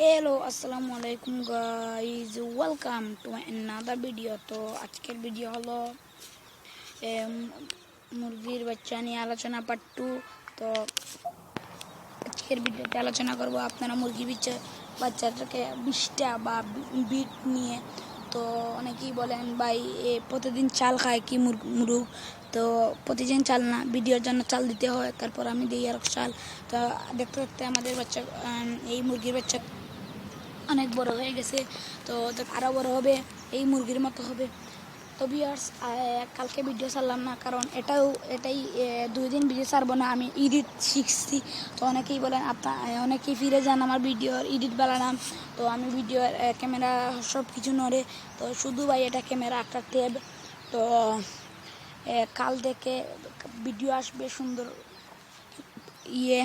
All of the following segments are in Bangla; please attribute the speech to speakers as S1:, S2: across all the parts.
S1: হ্যালো আসসালামু আলাইকুম guys welcome to another video তো আজকের ভিডিও হলো মুরগির বাচ্চা নিয়ে আলোচনা পার্ট টু তো আজকের ভিডিওতে আলোচনা করব আপনারা মুরগি বাচ্চা, বাচ্চাটাকে বিশটা বা বিট নিয়ে। তো অনেকেই বলেন, ভাই, এ প্রতিদিন চাল খায় কি মুরগ? তো প্রতিদিন চাল না ভিডিওর জন্য চাল দিতে হয়, তারপর আমি দিই আর চাল। তো দেখতে দেখতে আমাদের বাচ্চা এই মুরগির বাচ্চা অনেক বড় হয়ে গেছে, তো আরও বড় হবে, এই মুরগির মতো হবে। তো বিয়ার্স কালকে ভিডিও ছাড়লাম না, কারণ এটাও, এটাই দুই দিন ভিডিও ছাড়বো না, আমি এডিট শিখছি। তো অনেকেই বলেন আপনার অনেকেই ফিরে যান আমার ভিডিওর এডিট বানালাম তো আমি ভিডিওর ক্যামেরা সব কিছু নড়ে, তো শুধু ভাই এটা ক্যামেরা একটা ট্যাব তো কাল থেকে ভিডিও আসবে সুন্দর ইয়ে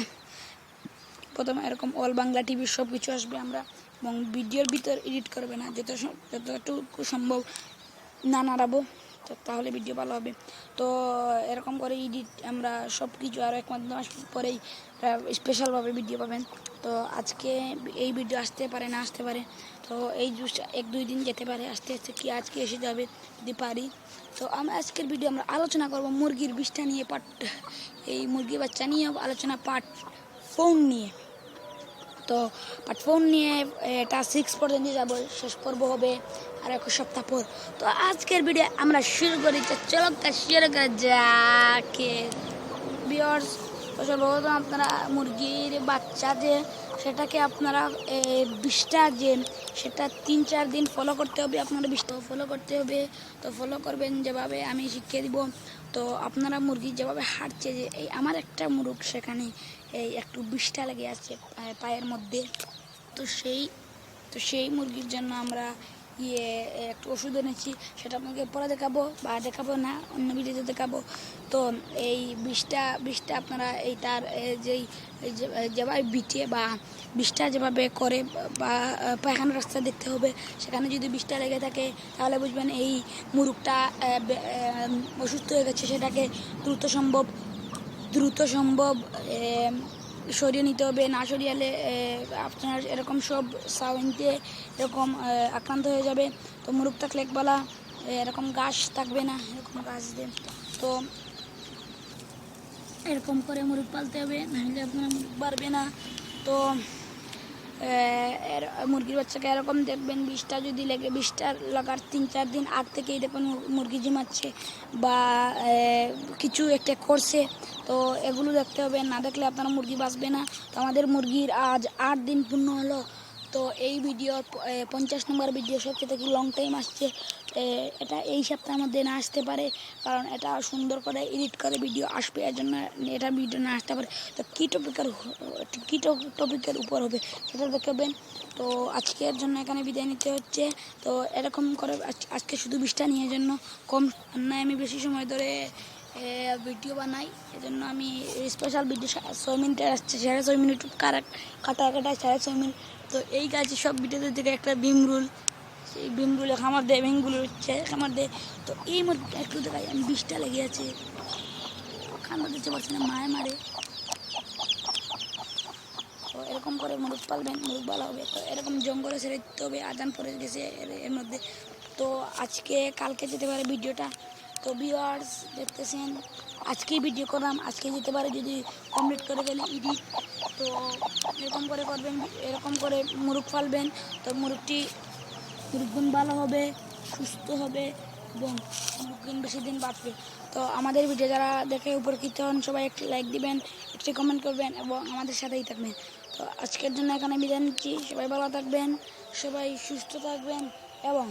S1: প্রথমে এরকম অল বাংলা টিভির সব কিছু আসবে আমরা। এবং ভিডিওর ভিতর এডিট করবে না, যত যতটুকু সম্ভব না নাড়াবো তাহলে ভিডিও ভালো হবে। তো এরকম করে এডিট আমরা সব কিছু আরও এক মাস পরেই স্পেশালভাবে ভিডিও পাবেন। তো আজকে এই ভিডিও আসতে পারে না আসতে পারে, তো এই জুস এক, দুই দিন যেতে পারে, আস্তে আস্তে কি আজকে এসে যাবে যদি পারি। তো আমরা আজকের ভিডিও আমরা আলোচনা করব মুরগির বিষটা নিয়ে পাট এই মুরগি বাচ্চা নিয়ে আলোচনা পার্ট ফোন নিয়ে। তো পার্ট ফোন নিয়ে এটা সিক্স পর্যন্ত যাব শেষ পর্ব হবে আর এক সপ্তাহ পর। তো আজকের ভিডিও আমরা শুরু করি চলো তা শুরু করে যাকে। বিয়ার্স আপনারা মুরগির বাচ্চা যে সেটাকে আপনারা এ, বিষটা যে সেটা তিন চার দিন ফলো করতে হবে আপনারা বিষটা ফলো করতে হবে। তো ফলো করবেন যেভাবে আমি শিখিয়ে দিব। তো আপনারা মুরগি যেভাবে হাঁটছে যে, এই আমার একটা মুরগ সেখানে, এই একটু বিষটা লেগে আছে পায়ের মধ্যে। তো সেই তো সেই মুরগির জন্য আমরা ইয়ে একটু ওষুধ এনেছি সেটা আপনাকে পরে দেখাবো বা দেখাবো না অন্য ভিডিওতে দেখাবো। তো এই বিষটা বিষটা আপনারা এই তার যেই যেভাবে বিটে বা বিষটা যেভাবে করে বা পায়খানা রাস্তা দেখতে হবে সেখানে যদি বিষটা লেগে থাকে তাহলে বুঝবেন এই আহ, অসুস্থ হয়ে গেছে সেটাকে দ্রুত সম্ভব দ্রুত সম্ভব সরিয়ে নিতে হবে, না সরিয়ালে আপনার এরকম সব সাউন্ডে এরকম আক্রান্ত হয়ে যাবে। তো মুরুখ থাকলে একবেলা এরকম গাছ থাকবে না, এরকম গাছ দিয়ে। তো এরকম করে মুরুখ পালতে হবে, নাহলে আপনার মুরুখ বাড়বে না। তো এর, মুরগির বাচ্চাকে এরকম দেখবেন বিষটা যদি লেগে, বিষটা লাগার তিন চার দিন আগ থেকেই দেখবেন মুরগি জিমাচ্ছে বা কিছু একটা করছে, তো এগুলো দেখতে হবে। না দেখলে আপনারা মুরগি বাঁচবে না। তো আমাদের মুরগির আজ আট দিন পূর্ণ হলো। তো এই ভিডিও পঞ্চাশ নম্বর ভিডিও সবচেয়ে থেকে লং টাইম আসছে। এটা এই সপ্তাহের মধ্যে না আসতে পারে, কারণ এটা সুন্দর করে এডিট করে ভিডিও আসবে, এর জন্য এটা ভিডিও না আসতে পারে। তো কী টপিকের কী টপিকের উপর হবে, সেটা দেখাবেন। তো আজকের জন্য এখানে বিদায় নিতে হচ্ছে। তো এরকম করে আজ- আজকে শুধু বিশটা নিয়ে জন্য কম নয় আমি বেশি সময় ধরে ভিডিও বানাই। এজন্য আমি স্পেশাল ভিডিও ছয় মিনিটের আসছে, সাড়ে ছয় মিনিট কাটা কাটা কাটা সাড়ে ছয় মিনিট তো এই কাজে সব ভিডিওতে থেকে একটা বিম রুল। সেই বিম রুলে খামার দেয় ভেঙ্গুলো হচ্ছে খামার দেয়। তো এই মুরগিটা একটু দেখাই, আমি বিষটা লেগে আছে। খামার দিতে পারছি না মায়ে মারে। তো এরকম করে মুরগ পালবেন মুরগ ভালো হবে। তো এরকম জঙ্গলে ছেড়ে দিতে হবে আদান পড়ে গেছে এর মধ্যে। তো আজকে কালকে যেতে পারে ভিডিওটা। তো ভিউয়ার্স দেখতেছেন আজকেই ভিডিও করলাম। আজকে যেতে পারে যদি কমপ্লিট করে ফেলি ইডিট তো এরকম করে করবেন, এরকম করে মুরগ পালবেন। তো মুরগটি মুরগুন ভালো হবে, সুস্থ হবে এবং মুরগুন বেশি দিন বাঁচবে। তো আমাদের ভিডিও যারা দেখে উপকৃত হন, সবাই একটি লাইক দিবেন, একটি কমেন্ট করবেন এবং আমাদের সাথেই থাকবেন। তো আজকের জন্য এখানে বিদায় নিচ্ছি। সবাই ভালো থাকবেন, সবাই সুস্থ থাকবেন এবং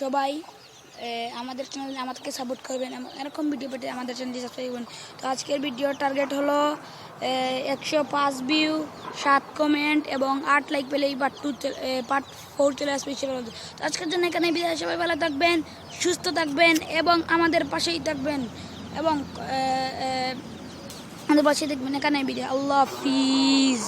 S1: সবাই আমাদের চ্যানেলে আমাদেরকে সাপোর্ট করবেন। এরকম ভিডিও পেতে আমাদের চ্যানেলটি সাবস্ক্রাইব করবেন তো আজকের ভিডিওর টার্গেট হলো একশো পাঁচ ভিউ সাত কমেন্ট এবং আট লাইক পেলে এই পার্ট টু পার্ট ফোর চলে আসবে সেভাবে তো আজকের জন্য এখানে বিদায়। সবাই ভালো থাকবেন, সুস্থ থাকবেন এবং আমাদের পাশেই থাকবেন এবং আমাদের পাশেই থাকবেন। এখানে বিদায়। আল্লাহ হাফিজ।